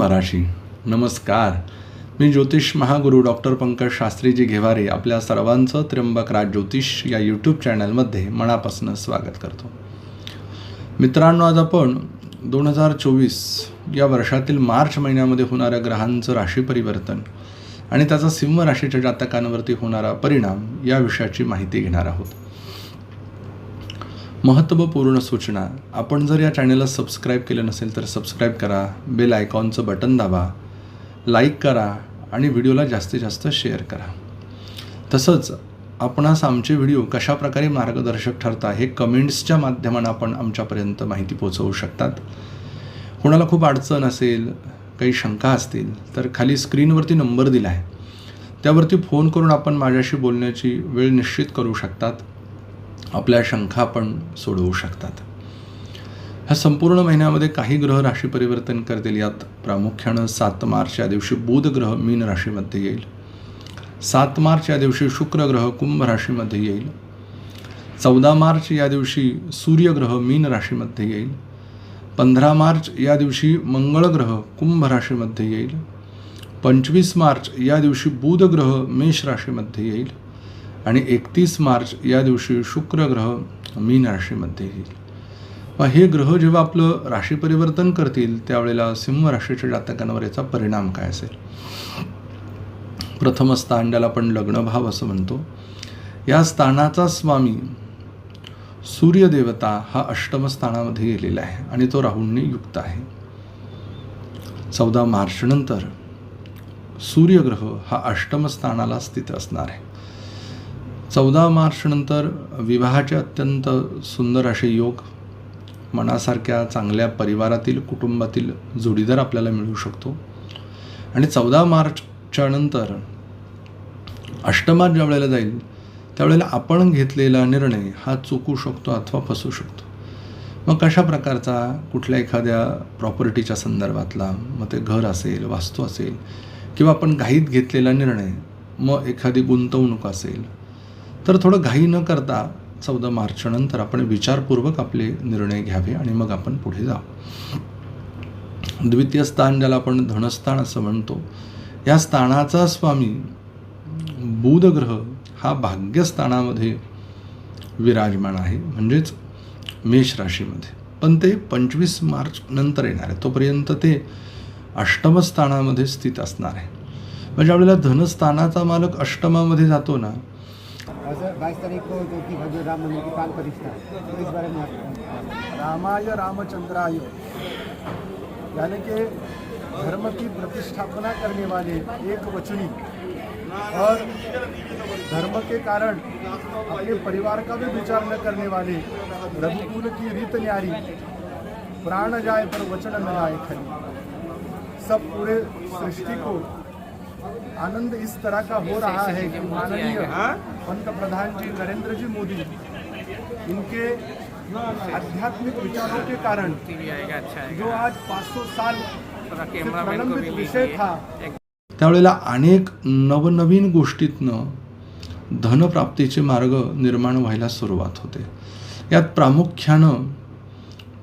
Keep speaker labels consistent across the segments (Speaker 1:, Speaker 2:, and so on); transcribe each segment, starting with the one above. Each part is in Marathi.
Speaker 1: मराठी. नमस्कार. मी ज्योतिष महागुरु डॉक्टर पंकज शास्त्रीजी घेवारे आपल्या सर्वांचं त्र्यंबक राज ज्योतिष या यूट्यूब चॅनलमध्ये मनापासून स्वागत करतो. मित्रांनो आज आपण दोन हजार चोवीस या वर्षातील मार्च महिन्यामध्ये होणाऱ्या ग्रहांचं राशी परिवर्तन आणि त्याचा सिंह राशीच्या जातकांवरती होणारा परिणाम या विषयाची माहिती घेणार आहोत. महत्त्वपूर्ण सूचना. आपण जर या चॅनलला सबस्क्राईब केलं नसेल तर सबस्क्राईब करा बेल आयकॉनचं बटन दाबा लाईक करा आणि व्हिडिओला जास्तीत जास्त शेअर करा. तसंच आपणास आमचे व्हिडिओ कशाप्रकारे मार्गदर्शक ठरता हे कमेंट्सच्या माध्यमानं आपण आमच्यापर्यंत माहिती पोचवू शकतात. कोणाला खूप अडचण असेल काही शंका असतील तर खाली स्क्रीनवरती नंबर दिला आहे. त्यावरती फोन करून आपण माझ्याशी बोलण्याची वेळ निश्चित करू शकतात. आपल्या शंका पण सोडवू शकतात. ह्या संपूर्ण महिन्यामध्ये काही ग्रह राशी परिवर्तन करतील. यात प्रामुख्यानं सात मार्च या दिवशी बुध ग्रह मीन राशीमध्ये येईल. सात मार्च या दिवशी शुक्र ग्रह कुंभ राशीमध्ये येईल. चौदा मार्च या दिवशी सूर्यग्रह मीन राशीमध्ये येईल. पंधरा मार्च या दिवशी मंगळ ग्रह कुंभ राशीमध्ये येईल. पंचवीस मार्च या दिवशी बुध ग्रह मेष राशीमध्ये येईल. आणि एकतीस मार्च या दिवशी शुक्र ग्रह मीन राशीमध्ये येईल. मग हे ग्रह जेव्हा आपलं राशी परिवर्तन करतील त्यावेळेला सिंह राशीच्या जातकांवर याचा परिणाम काय असेल? प्रथम स्थान ज्याला आपण लग्नभाव असं म्हणतो या स्थानाचा स्वामी सूर्यदेवता हा अष्टम स्थानामध्ये गेलेला आहे आणि तो राहूंनी युक्त आहे. चौदा मार्च नंतर सूर्यग्रह हा अष्टम स्थानाला स्थित असणार आहे. चौदा मार्चनंतर विवाहाचे अत्यंत सुंदर असे योग मनासारख्या चांगल्या परिवारातील कुटुंबातील जोडीदार आपल्याला मिळू शकतो. आणि चौदा मार्चच्या नंतर अष्टमात ज्या वेळेला जाईल त्यावेळेला आपण घेतलेला निर्णय हा चुकू शकतो अथवा फसू शकतो. मग कशा प्रकारचा कुठल्या एखाद्या प्रॉपर्टीच्या संदर्भातला मग ते घर असेल वास्तू असेल किंवा आपण घाईत घेतलेला निर्णय मग एखादी गुंतवणूक असेल तर थोडं घाई न करता चौदा मार्चनंतर आपण विचारपूर्वक आपले निर्णय घ्यावे आणि मग आपण पुढे जाऊ द्वितीय स्थान ज्याला आपण धनस्थान असं म्हणतो या स्थानाचा स्वामी बुधग्रह हा भाग्यस्थानामध्ये विराजमान आहे म्हणजेच मेष राशीमध्ये. पण ते पंचवीस मार्च नंतर येणार आहे. तोपर्यंत ते अष्टमस्थानामध्ये स्थित असणार आहे. म्हणजे आपल्याला धनस्थानाचा मालक अष्टमामध्ये जातो ना
Speaker 2: बाईस तारीख को जो कि भव्य राम मंदिर की प्रतिष्ठा है तो इस बारे में आप
Speaker 3: रामाय रामचंद्राय। यानी कि धर्म की प्रतिष्ठापना करने वाले एक वचनी और धर्म के कारण अपने परिवार का भी विचार न करने वाले रघुकुल की रीत न्यारी, प्राण जाए पर वचन न आए खरी। सब पूरे सृष्टि को आनंद इस तरह का हो रहा है कि माननीय पंत प्रधान जी नरेंद्र जी मोदी इनके आध्यात्मिक विचारों के कारण जो आज 500 साल से प्रलंबित विषय था।
Speaker 1: त्यावेळेला अनेक नवनवीन गोष्टीतनं धनप्राप्तीचे मार्ग निर्माण व्हायला सुरुवात होते. यात प्रामुख्यानं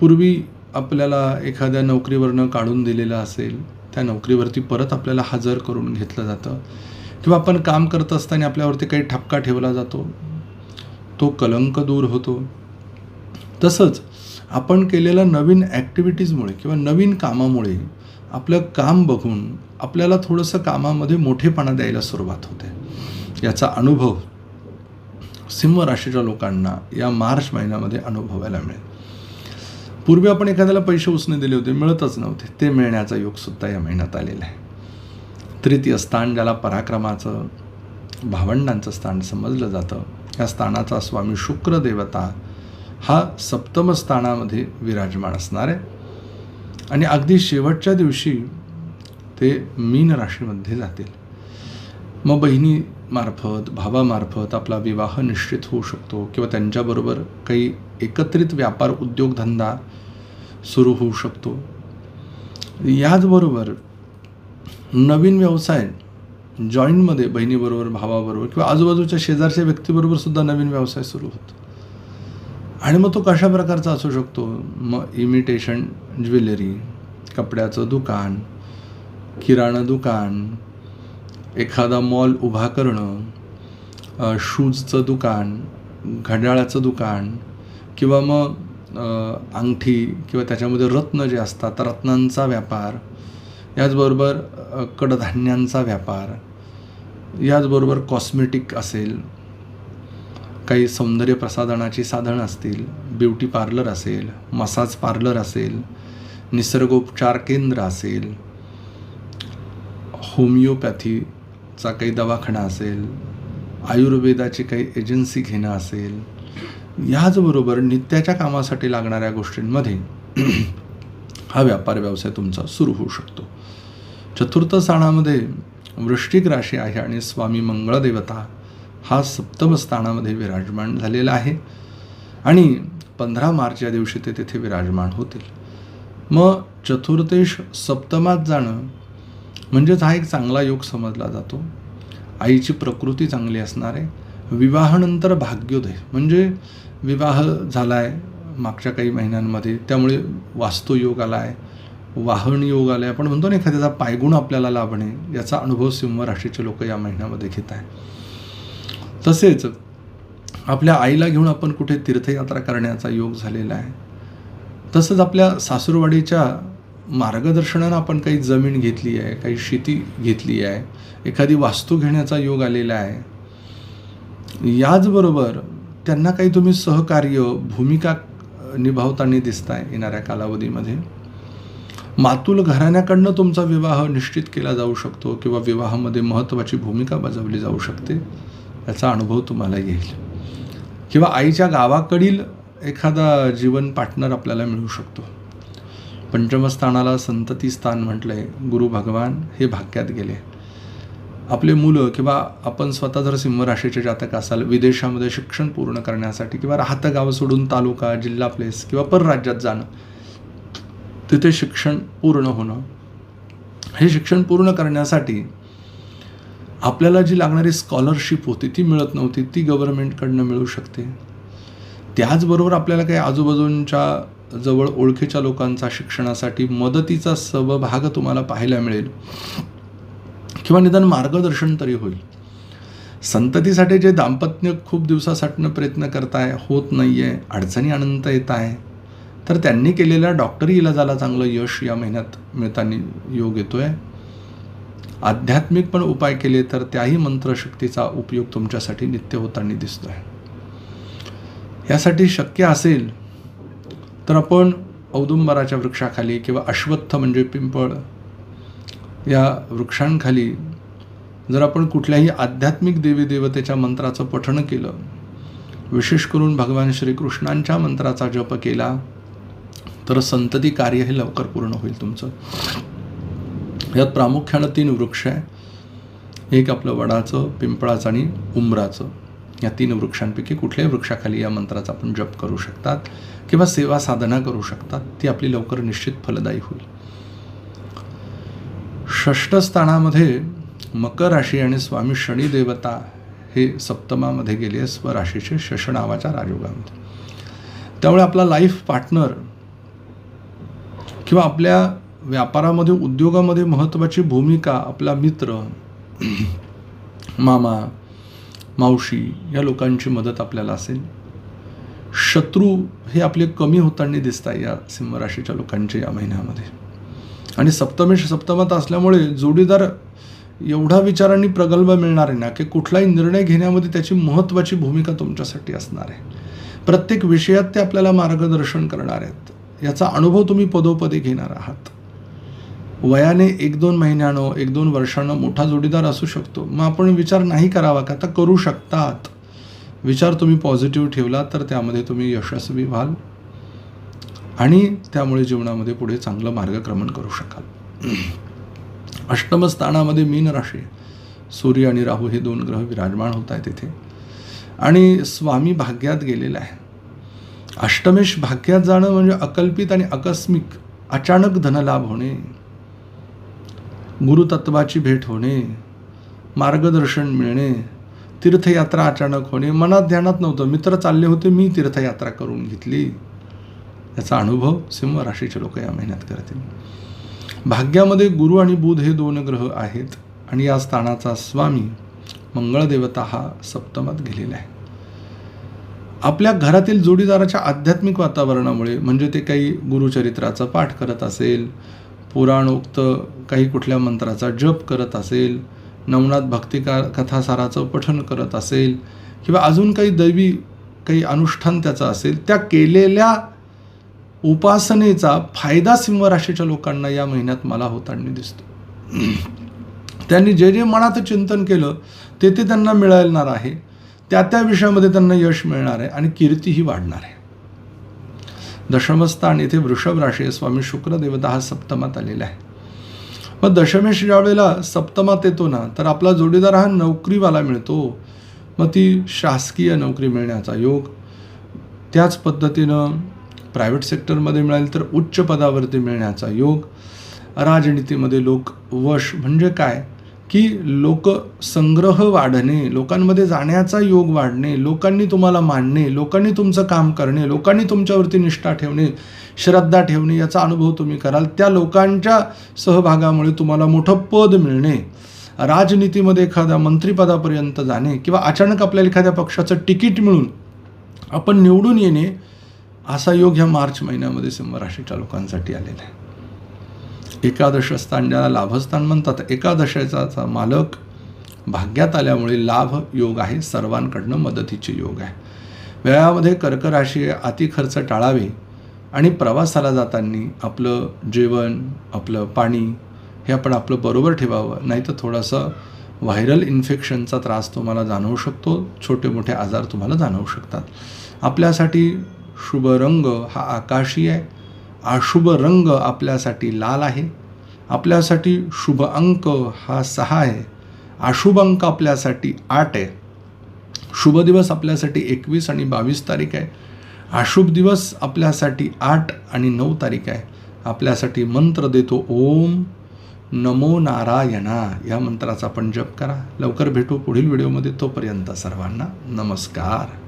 Speaker 1: पूर्वी आपल्याला एखाद्या नोकरीवरनं काढून दिलेलं असेल त्या नोकरीवरती परत आपल्याला हजर करून घेतलं जातं. किंवा आपण काम करत असताना आपल्यावरती काही ठपका ठेवला जातो. तो कलंक दूर होतो. तसंच आपण केलेल्या नवीन ॲक्टिव्हिटीजमुळे किंवा नवीन कामामुळे आपलं काम बघून आपल्याला थोडंसं कामामध्ये मोठेपणा द्यायला सुरुवात होते. याचा अनुभव सिंह राशीच्या लोकांना या मार्च महिन्यामध्ये अनुभवायला मिळेल. पूर्वी आपण एखाद्याला पैसे उसने दिले होते मिळतच नव्हते. ते मिळण्याचा योगसुद्धा या महिन्यात आलेला आहे. तृतीय स्थान ज्याला पराक्रमाचं भावंडांचं स्थान समजलं जातं या स्थानाचा स्वामी शुक्र देवता हा सप्तम स्थानामध्ये विराजमान असणार आहे. आणि अगदी शेवटच्या दिवशी ते मीन राशीमध्ये जातील. मग बहिणीमार्फत भावामार्फत आपला विवाह निश्चित होऊ शकतो किंवा त्यांच्याबरोबर काही एकत्रित व्यापार उद्योगधंदा सुरू होऊ शकतो. याचबरोबर नवीन व्यवसाय जॉईंटमध्ये बहिणीबरोबर भावाबरोबर किंवा आजूबाजूच्या शेजारच्या व्यक्तीबरोबर सुद्धा नवीन व्यवसाय सुरू होतो. आणि मग तो कशा प्रकारचा असू शकतो? मग इमिटेशन ज्वेलरी कपड्याचं दुकान किराणा दुकान एखादा मॉल उभा करणं शूजचं दुकान घड्याळाचं दुकान किंवा मग अंगठी किंवा त्याच्यामध्ये रत्न जे असतात रत्नांचा व्यापार याचबरोबर कडधान्यांचा व्यापार याचबरोबर कॉस्मेटिक असेल काही सौंदर्य प्रसाधनाची साधनं असतील ब्युटी पार्लर असेल मसाज पार्लर असेल निसर्गोपचार केंद्र असेल होमिओपॅथी चा काही दवाखाना असेल आयुर्वेदाची काही एजन्सी घेणं असेल याचबरोबर नित्याच्या कामासाठी लागणाऱ्या गोष्टींमध्ये हा व्यापार व्यवसाय तुमचा सुरू होऊ शकतो. चतुर्थ स्थानामध्ये वृश्चिक राशी आहे आणि स्वामी मंगळदेवता हा सप्तम स्थानामध्ये विराजमान झालेला आहे आणि पंधरा मार्च या दिवशी ते तेथे विराजमान होतील. मग चतुर्थेश सप्तमात जाणं म्हणजेच हा एक चांगला योग समजला जातो. आईची प्रकृती चांगली असणार आहे. विवाहानंतर भाग्योदय म्हणजे विवाह झाला आहे मागच्या काही महिन्यांमध्ये त्यामुळे वास्तुयोग आला आहे वाहन योग आला आहे आपण म्हणतो ना एखाद्याचा पायगुण आपल्याला लाभणे याचा अनुभव सिंह राशीचे लोक या महिन्यामध्ये घेत आहे तसेच आपल्या आईला घेऊन आपण कुठे तीर्थयात्रा करण्याचा योग झालेला आहे. तसंच आपल्या सासूरवाडीच्या मार्गदर्शनानं आपण काही जमीन घेतली आहे काही शेती घेतली आहे एखादी वास्तू घेण्याचा योग आलेला आहे. याचबरोबर त्यांना काही तुम्ही सहकार्य भूमिका निभावताना दिसताय येणाऱ्या कालावधीमध्ये. मातुल घराण्याकडनं तुमचा विवाह निश्चित केला जाऊ शकतो किंवा विवाहामध्ये महत्त्वाची भूमिका बजावली जाऊ शकते याचा अनुभव तुम्हाला येईल. किंवा आईच्या गावाकडील एखादा जीवन पार्टनर आपल्याला मिळू शकतो. पंचमस्थानाला संतती स्थान म्हटलं आहे गुरु भगवान हे भाग्यात गेले. आपले मुलं किंवा आपण स्वतः जर सिंहराशीचे जातक असाल विदेशामध्ये शिक्षण पूर्ण करण्यासाठी किंवा राहतं गाव सोडून तालुका जिल्हा प्लेस किंवा परराज्यात जाणं तिथे शिक्षण पूर्ण होणं हे शिक्षण पूर्ण करण्यासाठी आपल्याला जी लागणारी स्कॉलरशिप होती ती मिळत नव्हती ती गव्हर्नमेंटकडनं मिळू शकते. त्याचबरोबर आपल्याला काही आजूबाजूंच्या जवळ ओळखीच्या लोकांचा शिक्षणासाठी मदतीचा सहभाग तुम्हाला पाहायला मिळेल. किंवा निदान मार्गदर्शन तरी होईल. संततीसाठी जे दाम्पत्य खूप दिवसासाठीनं प्रयत्न करताय होत नाही आहे अडचणी अनंत येत आहे तर त्यांनी केलेल्या डॉक्टरी इलाजाला चांगलं यश या महिन्यात मिळताना योग येतो आहे आध्यात्मिक पण उपाय केले तर त्याही मंत्रशक्तीचा उपयोग तुमच्यासाठी नित्य होताना दिसतो आहे यासाठी शक्य असेल तर आपण औदुंबराच्या वृक्षाखाली किंवा अश्वत्थ म्हणजे पिंपळ या वृक्षांखाली जर आपण कुठल्याही आध्यात्मिक देवी देवतेच्या मंत्राचं पठण केलं विशेष करून भगवान श्रीकृष्णांच्या मंत्राचा जप केला तर संतती कार्य हे लवकर पूर्ण होईल तुमचं. यात प्रामुख्यानं तीन वृक्ष आहे. एक आपलं वडाचं पिंपळाचं आणि उंबराचं. या तीन वृक्षांपैकी कुठल्याही वृक्षाखाली या मंत्राचा आपण जप करू शकतात किंवा सेवा साधना करू शकतात ती आपली लवकर निश्चित फलदायी होईल. षष्ठ स्थानामध्ये मकर राशी आणि स्वामी शनी देवता हे सप्तमामध्ये गेले स्वराशीचे शश नावाच्या राजयोगामध्ये. त्यामुळे आपला लाईफ पार्टनर किंवा आपल्या व्यापारामध्ये उद्योगामध्ये महत्त्वाची भूमिका आपला मित्र मामा मावशी या लोकांची मदत आपल्याला असेल. शत्रू हे आपले कमी होताना दिसत आहे या सिंहराशीच्या लोकांचे या महिन्यामध्ये. आणि सप्तमेश सप्तमात असल्यामुळे जोडीदार एवढा विचारांनी प्रगल्भ मिळणार आहे ना की कुठलाही निर्णय घेण्यामध्ये त्याची महत्त्वाची भूमिका तुमच्यासाठी असणार आहे. प्रत्येक विषयात ते आपल्याला मार्गदर्शन करणार आहेत. याचा अनुभव तुम्ही पदोपदी घेणार आहात. वयाने एक दोन महिन्यानं एक दोन वर्षानं मोठा जोडीदार असू शकतो. मग आपण विचार नाही करावा का? आता करू शकतात. विचार तुम्ही पॉझिटिव्ह ठेवला तर त्यामध्ये तुम्ही यशस्वी व्हाल आणि त्यामुळे जीवनामध्ये पुढे चांगलं मार्गक्रमण करू शकाल. अष्टम स्थानामध्ये मीन राशी. सूर्य आणि राहू हे दोन ग्रह विराजमान होत आहेत तिथे आणि स्वामी भाग्यात गेलेला आहे अष्टमेश भाग्यात जाणं म्हणजे अकल्पित आणि आकस्मिक अचानक धनलाभ होणे. गुरुतत्वाची भेट होणे मार्गदर्शन मिळणे तीर्थयात्रा अचानक होणे मनात ध्यानात नव्हतं. मित्र चालले होते मी तीर्थयात्रा करून घेतली. याचा अनुभव सिंह राशीचे लोक या महिन्यात करतील. भाग्यामध्ये गुरु आणि बुध हे दोन ग्रह आहेत आणि या स्थानाचा स्वामी मंगळदेवता हा सप्तमात गेलेला आहे. आपल्या घरातील जोडीदाराच्या आध्यात्मिक वातावरणामुळे म्हणजे ते काही गुरुचरित्राचा पाठ करत असेल पुराणोक्त काही कुठल्या मंत्राचा जप करत असेल नवनाथ भक्तिका कथासाराचं पठन करत असेल किंवा अजून काही दैवी काही अनुष्ठान त्याचं असेल त्या केलेल्या उपासनेचा फायदा सिंह राशीच्या लोकांना या महिन्यात मला होताना दिसतो. त्यांनी जे जे मनात चिंतन केलं ते ते त्यांना मिळणार आहे. त्या त्या विषयामध्ये त्यांना यश मिळणार आहे आणि कीर्तीही वाढणार आहे. दशमस्थान येथे वृषभ राशी स्वामी शुक्रदेवता हा सप्तमात आलेला आहे. मग दशमेश ज्यावेळेला सप्तमात येतो ना तर आपला जोडीदार हा नोकरीवाला मिळतो. मग ती शासकीय नोकरी मिळण्याचा योग. त्याच पद्धतीनं प्रायव्हेट सेक्टरमध्ये मिळाली तर उच्च पदावरती मिळण्याचा योग. राजनीतीमध्ये लोक वश. म्हणजे काय? की लोक संग्रह वाढणे लोकांमध्ये जाण्याचा योग वाढणे लोकांनी तुम्हाला मानणे लोकांनी तुमचं काम करणे लोकांनी तुमच्यावरती निष्ठा ठेवणे श्रद्धा ठेवणे याचा अनुभव तुम्ही कराल. त्या लोकांच्या सहभागामुळे तुम्हाला मोठं पद मिळणे राजनीतीमध्ये एखाद्या मंत्रिपदापर्यंत जाणे किंवा अचानक आपल्याला एखाद्या पक्षाचं तिकीट मिळून आपण निवडून येणे असा योग ह्या मार्च महिन्यामध्ये सिंह राशीच्या लोकांसाठी आलेला आहे. एकादशस्थान ज्याला लाभस्थान म्हणतात एकादशाचा मालक भाग्यात आल्यामुळे लाभ योग आहे सर्वांकडनं मदतीचे योग आहे. वेळामध्ये कर्कराशी अतिखर्च अति खर्च टाळावे आणि प्रवासाला जाताना आपलं जेवण आपलं पाणी हे आपण आपलं बरोबर ठेवावं नाही तर थोडंसं व्हायरल इन्फेक्शनचा त्रास तुम्हाला जाणवू शकतो छोटे मोठे आजार तुम्हाला जाणवू शकतात. आपल्यासाठी शुभ रंग हा आकाशी आहे. अशुभ रंग आपल्यासाठी लाल आहे. आपल्यासाठी शुभ अंक हा सहा आहे. अशुभ अंक आपल्यासाठी आठ आहे. शुभ दिवस आपल्यासाठी एकवीस आणि बावीस तारीख आहे. अशुभ दिवस आपल्यासाठी आठ आणि नऊ तारीख आहे. आपल्यासाठी मंत्र देतो ओम नमो नारायणा. या मंत्राचा आपण जप करा. लवकर भेटू पुढील व्हिडिओमध्ये. तोपर्यंत सर्वांना नमस्कार.